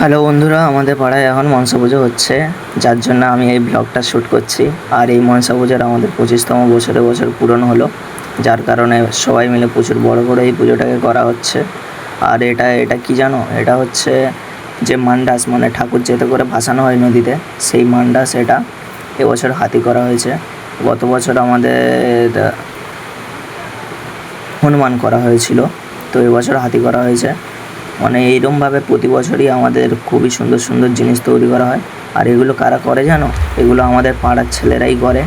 Hello বন্ধুরা, আমাদের পাড়ায় এখন মনসা পুজো হচ্ছে। যার জন্য আমি এই ব্লগটা শ্যুট করছি। আর এই মনসা পুজোর আমাদের পঁচিশতম বছরে বছর পূরণ হলো। যার কারণে সবাই মিলে প্রচুর বড় করে এই পুজোটাকে করা হচ্ছে। আর এটা এটা কি জানো? এটা হচ্ছে যে মান্ডাস মানে ঠাকুর যেতে করে ভাসানো হয় নদীতে, সেই মান্ডাস এটা এবছর হাতি করা হয়েছে। গত বছর আমাদের হনুমান করা হয়েছিল, তো এবছর হাতি করা হয়েছে। মানে এইরকমভাবে প্রতি বছরই আমাদের খুবই সুন্দর সুন্দর জিনিস তৈরি করা হয়। আর এগুলো কারা করে জানো? এগুলো আমাদের পাড়ার ছেলেরাই করে।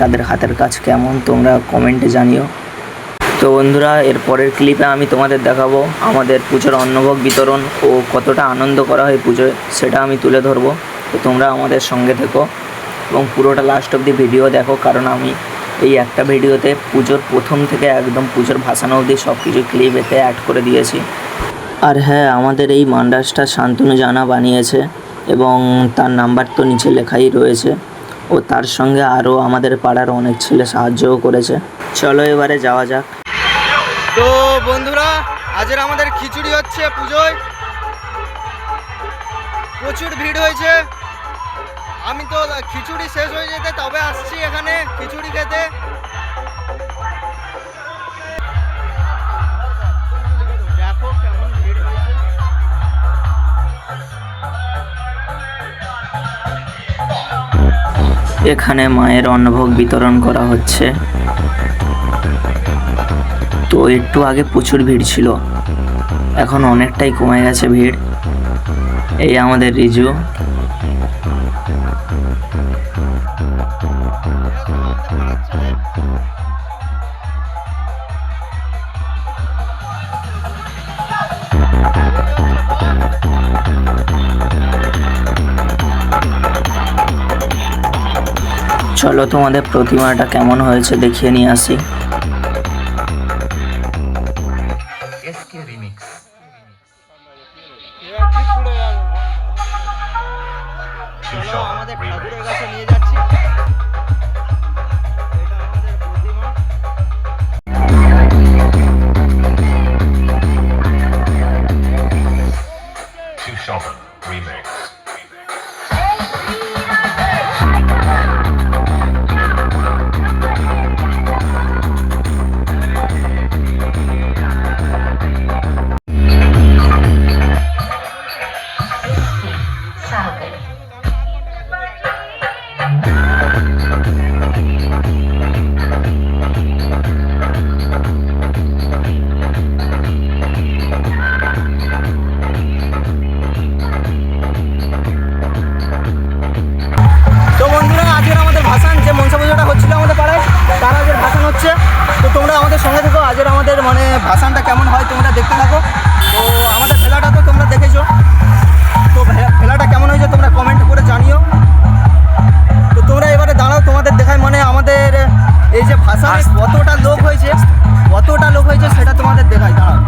তাদের হাতের কাজ কেমন তোমরা কমেন্টে জানিও। তো বন্ধুরা, এর পরের ক্লিপে আমি তোমাদের দেখাবো আমাদের পুজোর অন্নভোগ বিতরণ ও কতটা আনন্দ করা হয় পুজোয়, সেটা আমি তুলে ধরবো। তো তোমরা আমাদের সঙ্গে থেকো এবং পুরোটা লাস্ট অবধি ভিডিও দেখো, কারণ আমি এই একটা ভিডিওতে পুজোর প্রথম থেকে একদম পুজোর ভাসানো অবধি সব কিছু ক্লিপ এতে অ্যাড করে দিয়েছি। আর হ্যাঁ আমাদের এই মান্ডাসটা শান্তনু জানা বানিয়েছে এবং তার নাম্বার তো নিচে লেখাই রয়েছে। ও তার সঙ্গে আরও আমাদের পাড়ার অনেক ছেলে সাহায্যও করেছে। চলো এবারে যাওয়া যাক। তো বন্ধুরা, আজের আমাদের খিচুড়ি হচ্ছে পুজোয়। প্রচুর ভিড় হয়েছে। আমি তো খিচুড়ি শেষ হয়ে যেতে তবে আসছি এখানে খিচুড়ি খেতে। এখানে মায়ের অন্নভোগ বিতরণ করা হচ্ছে। তো একটু আগে প্রচুর ভিড় ছিল। এখন অনেকটাই কমে গেছে ভিড়। এই আমাদের রিজু। চলো তোমাদের প্রতিমাটা কেমন হয়েছে দেখিয়ে নিয়ে আসি। আমাদের ঠাকুরের কাছে নিয়ে আজকের আমাদের মানে ভাসানটা কেমন হয় তোমরা দেখতে থাকো। তো আমাদের ভেলাটা তো তোমরা দেখেছ। তো ভেলাটা কেমন হয়েছে তোমরা কমেন্ট করে জানিও। তো তোমরা এবারে দাঁড়াও তোমাদের দেখায় মানে আমাদের এই যে ভাষা কতটা লোক হয়েছে কতটা লোক হয়েছে সেটা তোমাদের দেখায় দাঁড়াও।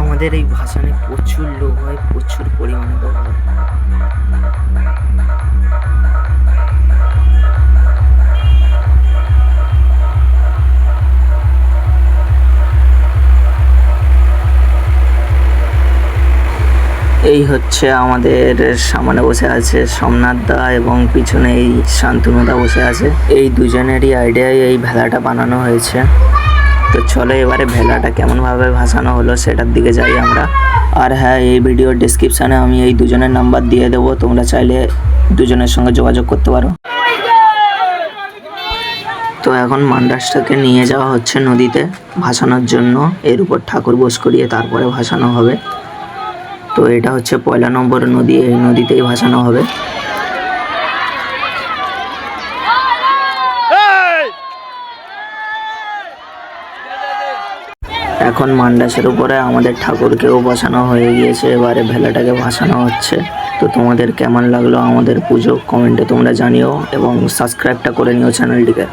আমাদের এই ভাসানে প্রচুর লোক হয় প্রচুর পরিমাণে লোক হয়। এই হচ্ছে আমাদের সামনে বসে আছে সোমনাথ দা এবং পিছনে এই শান্তনুদা বসে আছে। এই দুজনেরই আইডিয়ায় এই ভেলাটা বানানো হয়েছে। তো চলো এবারে ভেলাটা কেমনভাবে ভাসানো হলো সেটার দিকে যাই আমরা। আর হ্যাঁ এই ভিডিওর ডিসক্রিপশানে আমি এই দুজনের নাম্বার দিয়ে দেবো। তোমরা চাইলে দুজনের সঙ্গে যোগাযোগ করতে পারো। তো এখন মান্ডাসটাকে নিয়ে যাওয়া হচ্ছে নদীতে ভাসানোর জন্য। এর উপর ঠাকুর বস করিয়ে তারপরে ভাসানো হবে। তো এটা হচ্ছে পয়লা নম্বর নদী, এই নদীতেই ভাসানো হবে। এখন মান্ডাসের উপরে আমাদের ঠাকুরকেও বসানো হয়ে গিয়েছে, এবারে ভেলাটাকে ভাসানো হচ্ছে। তো তোমাদের কেমন লাগল আমাদের পুজো? কমেন্টে তোমরা জানিও এবং সাবস্ক্রাইবটা করে নিও চ্যানেলটিকে।